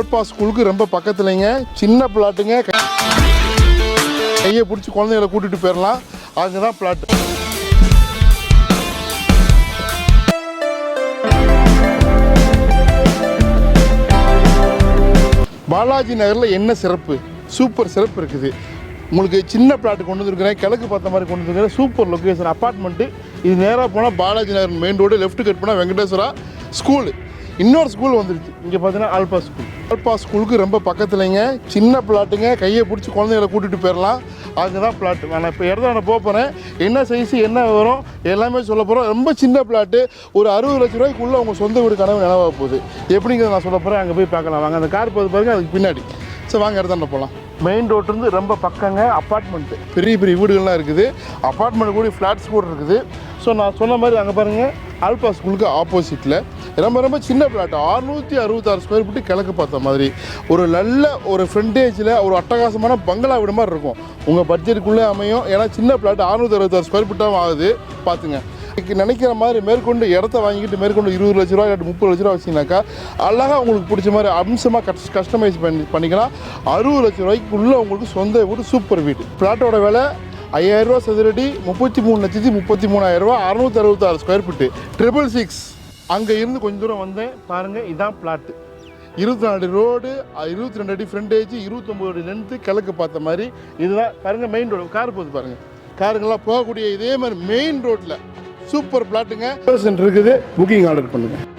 Alpha ஸ்கூலுக்கு ரொம்ப பக்கத்துலங்க. சின்ன பிளாட்டுங்க. கையை பிடிச்சி குழந்தைகளை கூட்டிகிட்டு போயிடலாம் அங்கே தான் பிளாட். பாலாஜி நகரில் என்ன சிறப்பு? சூப்பர் சிறப்பு இருக்குது. உங்களுக்கு சின்ன பிளாட் கொண்டு வந்துருக்கிறேன். கிழக்கு பார்த்த மாதிரி கொண்டு வந்துருக்கிறேன். Super location apartment. இது நேராக போனால் Balaji Nagar main road left cut பண்ணால் வெங்கடேஸ்வரா ஸ்கூலு இன்னொரு ஸ்கூல் வந்துருச்சு. இங்கே பார்த்தீங்கன்னா ஆல்பா ஸ்கூல் ஆல்பா ஸ்கூலுக்கு ரொம்ப பக்கத்துலங்க. சின்ன பிளாட்டுங்க கையை பிடிச்சி குழந்தைகளை கூட்டிகிட்டு போயிடலாம் அங்கே தான் பிளாட் நான் இப்போ இடத்த நான் போக போகிறேன் என்ன சைஸு என்ன வரும் எல்லாமே சொல்ல போகிறோம் ரொம்ப சின்ன பிளாட்டு ஒரு அறுபது லட்ச ரூபாய்க்குள்ளே உங்கள் சொந்த வீடு கனவு நிலவாக போகுது. எப்படிங்கிறத நான் சொல்ல போகிறேன் அங்கே போய் பார்க்கலாம். வாங்க அந்த கார் போகுது பாருங்க அதுக்கு பின்னாடி. சரி வாங்க இடத்தாண்ட போகலாம் மெயின் ரோட்லேருந்து ரொம்ப பக்கங்க அப்பார்ட்மெண்ட்டு பெரிய பெரிய வீடுகள்லாம் இருக்குது. அப்பார்ட்மெண்ட் கூட ஃப்ளாட்ஸ் கூட இருக்குது ஸோ நான் சொன்ன மாதிரி அங்கே பாருங்கள் ஆல்பா ஸ்கூலுக்கு ஆப்போசிட்டில் ரொம்ப ரொம்ப சின்ன பிளாட் அறுநூற்றி அறுபத்தாறு ஸ்கொயர் ஃபீட்டு கிழக்கு பார்த்த மாதிரி. ஒரு நல்ல ஒரு ஃப்ரண்டேஜில் ஒரு அட்டகாசமான பங்களா வீடு மாதிரி இருக்கும். உங்கள் பட்ஜெட்டுக்குள்ளே அமையும். ஏன்னா சின்ன பிளாட் அறுநூற்றி அறுபத்தாறு ஸ்கொயர் ஃபீட்டாகவும் ஆகுது. பார்த்துங்க. இன்றைக்கி நினைக்கிற மாதிரி மேற்கொண்டு இடத்த வாங்கிட்டு மேற்கொண்டு இருபது லட்ச ரூபா இல்லாட்டி முப்பது லட்ச ரூபா வச்சிங்கனாக்கா அழகாக உங்களுக்கு பிடிச்ச மாதிரி அம்சமாக கஸ் கஸ்டமைஸ் பண்ணி பண்ணிக்கலாம். அறுபது லட்ச ரூபாய்க்குள்ளே உங்களுக்கு சொந்த வீடு சூப்பர் வீடு. ஃப்ளாட்டோட விலை ஐயாயிரம் ரூபா சதுரடி முப்பத்தி மூணு லட்சத்தி முப்பத்தி மூணாயிரம் ரூபா அறுநூத்தி அறுபத்தாறு ஸ்கொயர் ஃபீட்டு ட்ரிபிள் சிக்ஸ் அங்கே இருந்து கொஞ்சம் தூரம் வந்தேன். பாருங்கள் இதான் பிளாட்டு இருபத்தி நாலு ரோடு இருபத்தி ரெண்டு அடி ஃப்ரண்டேஜ் இருபத்தொம்பது அடி லென்த்து கிழக்கு பார்த்த மாதிரி. இதுதான் பாருங்கள் மெயின் ரோடு கார் போகுது பாருங்கள் காருங்கெல்லாம் போகக்கூடிய இதே மாதிரி மெயின் ரோட்டில் சூப்பர் பிளாட்டுங்க இருக்குது புக்கிங் ஆர்டர் பண்ணுங்கள்